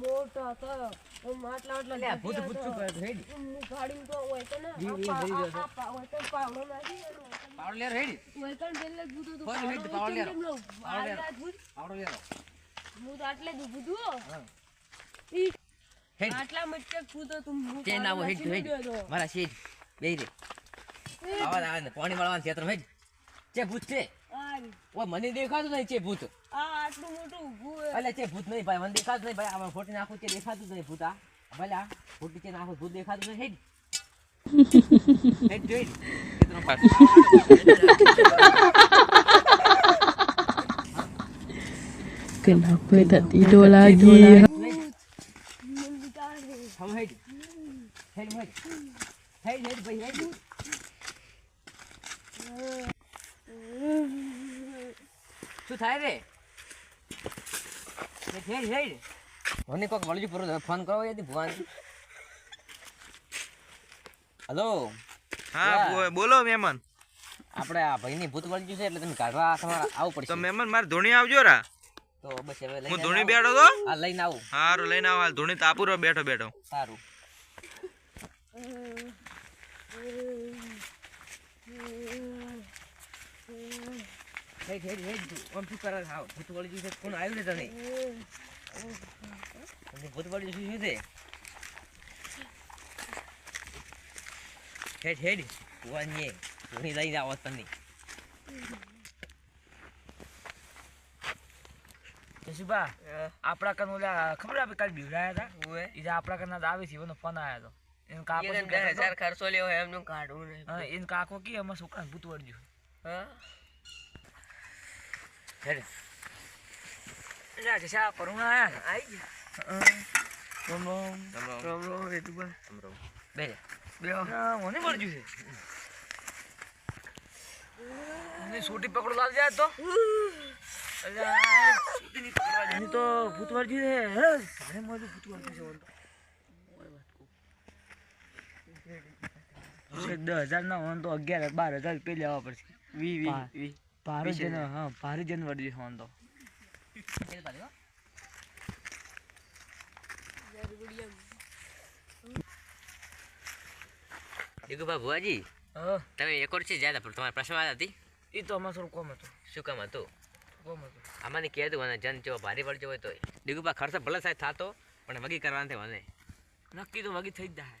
મોટા હતા આમ આટલા આટલા લે, ભૂત ભૂત શું. કરે. આમ ગાડીમાં તો હોય તો ને, આ હોય તો પાવડો તો- પાવડો લેરો હેડી હોય તો પેલે ભૂત તો પાવડો લો? પાવડો. પાવડો હું આટલે જ હો. આટલા ભૂત ના હેડ હેડ મારા શેઠ રે. આવા પાણી વાળવાનું ક્ષેત્ર હેડ ચે ભૂત છે. આ મને દેખાતું નહીં ભૂત. આ આટલું મોટું ઊભું હે. અલે છે ભૂત નહીં ભાઈ મને દેખાતું નહીં ભાઈ. આમાં ફોટી નાખું છે દેખાતું જ નહીં ભૂત આ. ભલે આ. ફોટી છે નાખું ભૂત દેખાતું નહીં. હેડ. હેડ જોઈ. ખેતરનો પાટ Kenapa tak tidur lagi? ભાઈ હેડ. શું થાય રે? મને કોક વળજી પૂરો ફોન કરો યાદી ભુવાન હલો. હા. બોલો મહેમાન. આપણે આ ભાઈની ભૂત વળગ્યું છે એટલે તમે કાઢવા તમારે આવવું તો પડશે મહેમાન મારે ધોણી આવજો રા. તો બસ હવે હું લઈને બેઠો તો? હા લઈને આવું. સારું લઈને આવો. હાલ ધોણી તાપુરો બેઠો બેઠો. સારું. હેડ હેડ હેડ ઓમ શું કરા છે? ભૂતવાળી ભૂત કોણ આવ્યું ને તને? ભૂતવાળી છે શું છે? હેડ હેડ ભુવાનીએ ઘણી લઈને આવો તને. જશુભા આપણા કન ઓલા ખબર આપણે કાલ બીવડાયા હતા? એ જે આપણા કન આવે છે એનો ફોન આવ્યો હતો. એન કાકો શું કહેતો હતો? ખર્ચો લેવો એમનું કાઢવું નહીં હા, કાકો કે એમાં છોકરાને ભૂત વળગ્યું હેડ એટલે આજે શા કરુણા આયા? આઈ ગયા. રોમ રોમ. રામ રામ. વેદુબા બે. જા. બે હા, મને વળગ્યું છે. મને સોટી પકડો લાલ જાય તો. તો ભૂત વળગ્યું છે. હે ભારે મોટું ભૂત ઓલ છે દસ હજાર ના હોય તો અગિયાર બાર હજાર રૂપિયા લેવા પડશે. વી વી, વી. ભારે જન હા ભારે જન છે ઓલ તો. હો. દીકુભા ભુવાજી હા. તમે એક વર્ષથી જ્યાં પણ તમારે પ્રશ્ન વાત હતી? એ તો અમારે થોડું કોમ હતું. શું કામ હતું? કોમ હતું. આમાંને કહેતું મને જન જો ભારે પડજો હોય તો દીકુભા ખર્ચો ભલે સાહેબ થતો પણ વગી કરવાના મને. નક્કી તો વગી થઈ જ જાય